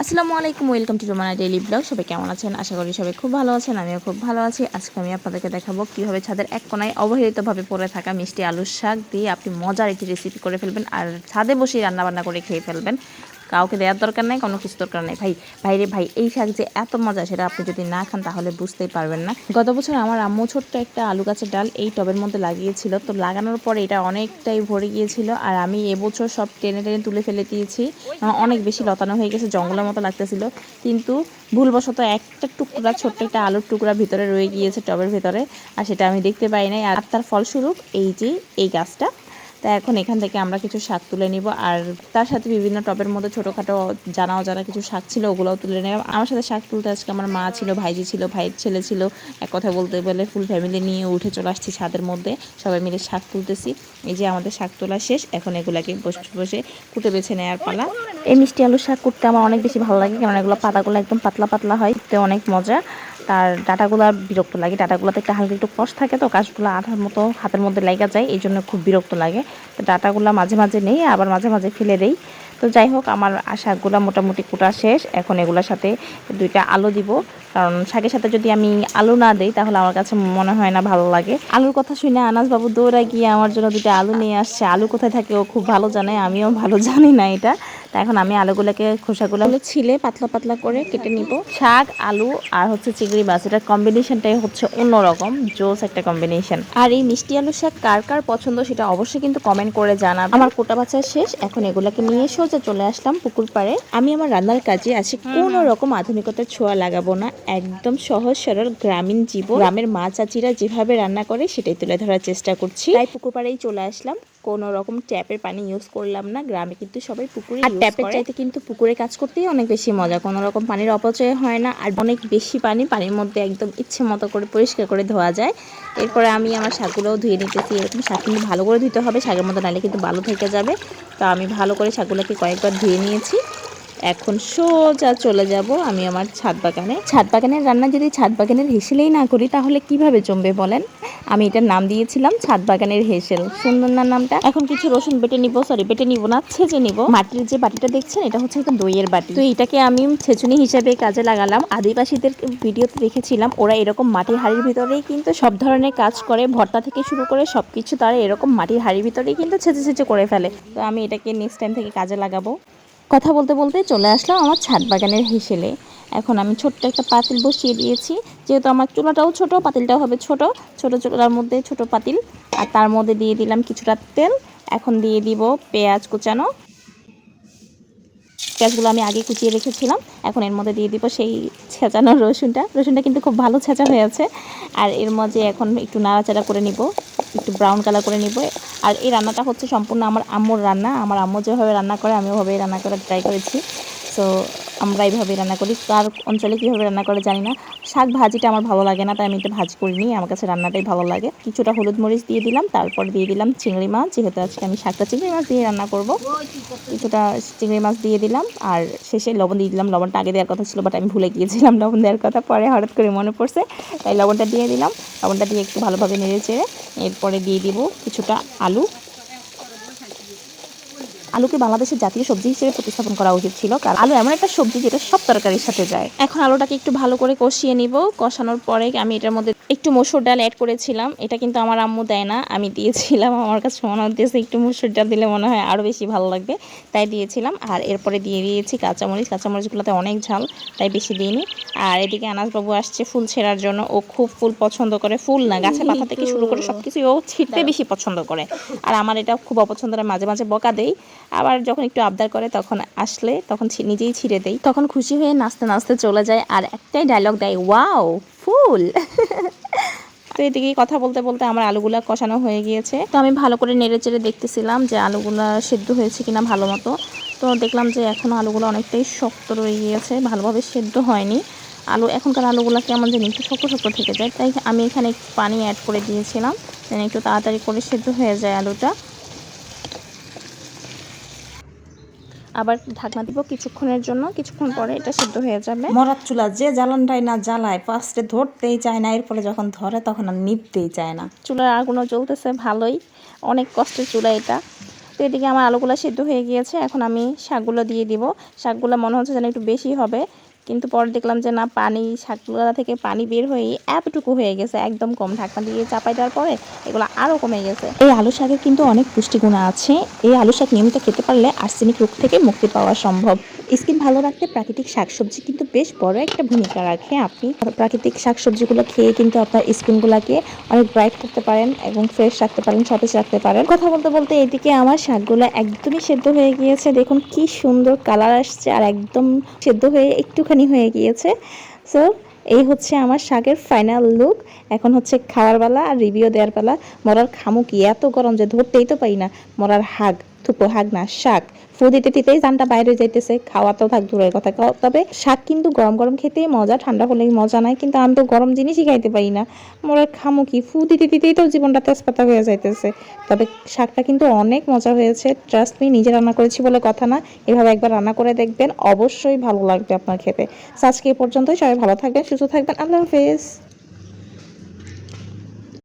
আসসালামু আলাইকুম, welcome to Romana daily blog. সবাই কেমন আছেন? আশা করি সবাই খুব ভালো আছেন, আমিও খুব ভালো আছি। আজকে আমি আপনাদেরকে দেখাবো কীভাবে ছাদের এক কোনায় অবহেলিতভাবে পড়ে থাকা মিষ্টি আলুর শাক দিয়ে আপনি মজার একটি রেসিপি করে ফেলবেন আর ছাদে বসেই রান্নাবান্না করে খেয়ে ফেলবেন। কাউকে দেওয়ার দরকার নেই, কোনো কিছু দরকার নেই। ভাই, ভাইরে ভাই, এই শাক যে এত মজা, সেটা আপনি যদি না খান, তাহলে বুঝতেই পারবেন না। গত বছর আমার আম্মু ছোট্ট একটা আলু গাছের ডাল এই টবের মধ্যে লাগিয়েছিল। তো লাগানোর পরে এটা অনেকটাই ভরে গিয়েছিল, আর আমি এবছর সব টেনে টেনে তুলে ফেলে দিয়েছি। অনেক বেশি লতানো হয়ে গেছে, জঙ্গলের মতো লাগতেছিল। কিন্তু ভুলবশত একটা টুকরা, ছোট্ট একটা আলুর টুকরা ভিতরে রয়ে গিয়েছে টবের ভিতরে, আর সেটা আমি দেখতে পাই নাই। আর তার ফলস্বরূপ এই যে, এই গাছটা তা এখন এখান থেকে আমরা কিছু শাক তুলে নিব। আর তার সাথে বিভিন্ন টবের মধ্যে ছোটোখাটো জানা অজানা কিছু শাক ছিল, ওগুলোও তুলে নিলাম আমার সাথে শাক তুলতে আজকে আমার মা ছিল, ভাইজি ছিল, ভাইয়ের ছেলে ছিল। এক কথা বলতে গেলে ফুল ফ্যামিলি নিয়ে উঠে চলে আসছি ছাদের মধ্যে। সবাই মিলে শাক তুলতেছি। এই যে আমাদের শাক তোলা শেষ, এখন এগুলাকে বসে বসে কুটে বেছে নেওয়ার পালা। এই মিষ্টি আলু শাক করতে আমার অনেক বেশি ভালো লাগে কারণ এগুলো পাতাগুলো একদম পাতলা পাতলা হয় অনেক মজা। তার ডাটাগুলো বিরক্ত লাগে। ডাটাগুলোতে একটা হালকা একটু কষ থাকে তো কাশগুলো আঠার মতো হাতের মধ্যে লেগে যায় এই জন্য খুব বিরক্ত লাগে। তো ডাটাগুলো মাঝে মাঝে নেই, আবার মাঝে মাঝে ফেলে দেই। তো যাই হোক, আমার শাকগুলো মোটামুটি কুটা শেষ। এখন এগুলোর সাথে দুইটা আলু দিব। কারণ শাকের সাথে যদি আমি আলু না দিই, তাহলে আমার কাছে মনে হয় না ভালো লাগে। আলুর কথা শুনে আনাস বাবু দৌড়া গিয়ে আমার জন্য দুইটা আলু নিয়ে আসছে। আলু কোথায় থাকে ও খুব ভালো জানে, আমিও ভালো জানি না এটা। তা এখন আমি আলুগুলোকে খোসাগুলো ছিলে পাতলা পাতলা করে কেটে নিব। শাক আলু আর হচ্ছে চিংড়ি মাছ এটার কম্বিনেশনটাই হচ্ছে অন্যরকম জোস একটা কম্বিনেশন আর এই মিষ্টি আলু শাক কার কার পছন্দ সেটা অবশ্যই কিন্তু কমেন্ট করে জানাবে আমার কোটা বাছা শেষ এখন এগুলাকে নিয়ে সোজা চলে আসলাম পুকুর পাড়ে। আমি আমার রান্নার কাজে আছি কোনো রকম আধুনিকতার ছোঁয়া লাগাবো না একদম সহজ সরল গ্রামীণ জীবন। গ্রামের মা চাচিরা যেভাবে রান্না করে সেটাই তুলে ধরার চেষ্টা করছি। তাই পুকুর পাড়েই চলে আসলাম কোনো রকম ট্যাপের পানি ইউজ করলাম না গ্রামে কিন্তু সবাই পুকুরে ট্যাপের চাইতে কিন্তু পুকুরে কাজ করতেই অনেক বেশি মজা। কোনো রকম পানির অপচয় হয় না আর অনেক বেশি পানি পানির মধ্যে একদম ইচ্ছে মতো করে পরিষ্কার করে ধোয়া যায়। এরপরে আমি আমার শাকগুলোও ধুয়ে নিতেছি এরকম শাক কিন্তু ভালো করে ধুতে হবে শাকের মতো নালে কিন্তু ভালো থেকে যাবে। তো আমি ভালো করে শাকগুলোকে কয়েকবার ধুয়ে নিয়েছি। এখন সোজা চলে যাব আমি আমার ছাদ বাগানে। ছাদ বাগানের রান্না যদি ছাদ বাগানের হেসেলেই না করি তাহলে কীভাবে জমবে বলেন? আমি এটার নাম দিয়েছিলাম ছাদ বাগানের হেসেল। সুন্দর না নামটা। এখন কিছু রসুন বেটে নিব সরি বেটে নিব না, ছেঁচে নিব। মাটির যে বাটিটা দেখছেন, এটা হচ্ছে একটা দইয়ের বাটি। তো এটাকে আমি ছেঁচুনি হিসেবে কাজে লাগালাম। আদিবাসীদের ভিডিওতে দেখেছিলাম, ওরা এরকম মাটির হাড়ির ভিতরেই কিন্তু সব ধরনের কাজ করে, ভর্তা থেকে শুরু করে সবকিছু তারা এরকম মাটির হাড়ির ভিতরেই কিন্তু ছেঁচে ছেঁচে করে ফেলে। তো আমি এটাকে নেক্সট টাইম থেকে কাজে লাগাবো। কথা বলতে বলতে চলে আসলাম আমার ছাদ বাগানের হেসেলে। এখন আমি ছোট্ট একটা পাতিল বসিয়ে দিয়েছি। যেহেতু আমার চুলাটাও ছোট, পাতিলটাও হবে ছোট। ছোট চুলার মধ্যে ছোট পাতিল। আর তার মধ্যে দিয়ে দিলাম কিছুটা তেল। এখন দিয়ে দিব পেঁয়াজ কুচানো। পেঁয়াজগুলো আমি আগে কুচিয়ে রেখেছিলাম। এখন এর মধ্যে দিয়ে দিব সেই ছেঁচানো রসুনটা। রসুনটা কিন্তু খুব ভালো ছেঁচা হয়েছে আর এর মধ্যে এখন একটু নাড়াচাড়া করে নিব। একটু ব্রাউন কালার করে নিব। আর এই রান্নাটা হচ্ছে সম্পূর্ণ আমার আম্মুর রান্না। আমার আম্মু যেভাবে রান্না করে আমি ওভাবেই রান্না করে ট্রাই করেছি। সো আমরা এইভাবেই রান্না করি। তার অঞ্চলে কীভাবে রান্না করে জানি না। শাক ভাজিটা আমার ভালো লাগে না, তাই আমি এটা ভাজি করিনি। আমার কাছে রান্নাটাই ভালো লাগে। কিছুটা হলুদ মরিচ দিয়ে দিলাম, তারপর দিয়ে দিলাম চিংড়ি মাছ। যেহেতু আজকে আমি শাকটা চিংড়ি মাছ দিয়ে রান্না করব। কিছুটা চিংড়ি মাছ দিয়ে দিলাম আর শেষে লবণ দিয়ে দিলাম। লবণটা আগে দেওয়ার কথা ছিল বাট আমি ভুলে গিয়েছিলাম লবণ দেওয়ার কথা। পরে হঠাৎ করে মনে পড়ছে, তাই লবণটা দিয়ে দিলাম। লবণটা দিয়ে একটু ভালোভাবে নেড়ে চেড়ে এরপরে দিয়ে দিব কিছুটা আলু। আলুকে বাংলাদেশের জাতীয় সবজি হিসেবে প্রতিস্থাপন করা উচিত ছিল, কারণ আলু এমন একটা সবজি যেটা সব তরকারির সাথে যায়। এখন আলুটাকে একটু ভালো করে কষিয়ে নিব। কষানোর পরে আমি এটার মধ্যে একটু মসুর ডাল অ্যাড করেছিলাম। এটা কিন্তু আমার আম্মু দেয় না, আমি দিয়েছিলাম। আমার কাছে মনে হতেছে একটু মসুর ডাল দিলে মনে হয় আরও বেশি ভালো লাগবে, তাই দিয়েছিলাম। আর এরপরে দিয়ে দিয়েছি কাঁচামরিচ। কাঁচামরিচগুলোতে অনেক ঝাল, তাই বেশি দিইনি। আর এদিকে আনাসবাবু আসছে ফুল ছেঁড়ার জন্য। ও খুব ফুল পছন্দ করে। ফুল না, গাছের পাতা থেকে শুরু করে সব কিছুই ও ছিঁড়তে বেশি পছন্দ করে। আর আমার এটা খুব অপছন্দ মাঝে মাঝে বকা দেই। আবার যখন একটু আবদার করে তখন আসলে তখন নিজেই ছিঁড়ে দেই। তখন খুশি হয়ে নাচতে নাচতে চলে যায় আর একটাই ডায়লগ দেয় ওয়াও ফুল! তো এদিকে কথা বলতে বলতে আমার আলুগুলা কষানো হয়ে গিয়েছে। তো আমি ভালো করে নেড়ে চেড়ে দেখতেছিলাম যে আলুগুলা সেদ্ধ হয়েছে কিনা ভালো মতো। তো দেখলাম যে এখনও আলুগুলো অনেকটাই শক্ত রয়ে গিয়েছে, ভালোভাবে সেদ্ধ হয়নি। আলু, এখনকার আলুগুলো কেমন যেন একটু শক্ত শক্ত থেকে যায়। তাই আমি এখানে পানি অ্যাড করে দিয়েছিলাম। যেন একটু তাড়াতাড়ি করে সেদ্ধ হয়ে যায় আলুটা। আবার ঢাকনা দিব কিছুক্ষণের জন্য কিছুক্ষণ পরে এটা সিদ্ধ হয়ে যাবে। মরার চুলা যে জ্বালানটাই না জ্বালায় ফার্স্টে ধরতেই চায় না এরপরে যখন ধরে তখন আর নিপতেই চায় না। চুলার আগুনও জ্বলতেছে ভালোই। অনেক কষ্টের চুলা এটা। তো এদিকে আমার আলুগুলো সিদ্ধ হয়ে গিয়েছে এখন আমি শাকগুলো দিয়ে দিব। শাকগুলো মনে হচ্ছে যেন একটু বেশি হবে। কিন্তু পরে দেখলাম যে না, পানি শাকগুলো থেকে পানি বের হয়ে এতটুকু হয়ে গেছে, একদম কম। ঢাকনা দিয়ে চাপাই দেওয়ার পরে এগুলো আরও কমে গেছে। এই আলু শাকের কিন্তু অনেক পুষ্টিগুণ আছে। এই আলু শাক নিয়মিত খেতে পারলে আর্সেনিক রোগ থেকে মুক্তি পাওয়া সম্ভব। স্কিন ভালো রাখতে প্রাকৃতিক শাকসবজি কিন্তু বেশ বড় একটা ভূমিকা রাখে। আপনি প্রাকৃতিক শাকসবজিগুলো খেয়ে কিন্তু আপনার স্কিনগুলোকে অনেক ব্রাইট করতে পারেন এবং ফ্রেশ রাখতে পারেন, সতেজ রাখতে পারেন। কথা বলতে বলতে এদিকে আমার শাকগুলো একদমই সেদ্ধ হয়ে গিয়েছে। দেখুন কি সুন্দর কালার আসছে আর একদম সেদ্ধ হয়ে একটুখানি হয়ে গিয়েছে। সো এই হচ্ছে আমার শাকের ফাইনাল লুক এখন হচ্ছে খাওয়ার বেলা আর রিভিউ দেওয়ার বেলা মরার খামুকি, এত গরম যে ধরতেই তো পাই না। মরার হাগ। থুপো হাগ না, শাক। ফু দিতে দিতেই জানটা বাইরে যাইতেছে, খাওয়া তো থাক দূরের কথা। তবে শাক কিন্তু গরম গরম খেতেই মজা, ঠান্ডা হলে মজা নাই, কিন্তু আমি তো গরম জিনিসই খাইতে পারি না। মরার খামু কি? ফু দিতে দিতেই তো জীবনটা তেজপাতা হয়ে যাইতেছে। তবে শাকটা কিন্তু অনেক মজা হয়েছে। ট্রাস্ট মি নিজে রান্না করেছি বলে কথা না। এভাবে একবার রান্না করে দেখবেন, অবশ্যই ভালো লাগবে আপনার খেতে। আজকে এই পর্যন্তই, সবাই ভালো থাকবেন, সুস্থ থাকবেন। আল্লাহ হাফেজ।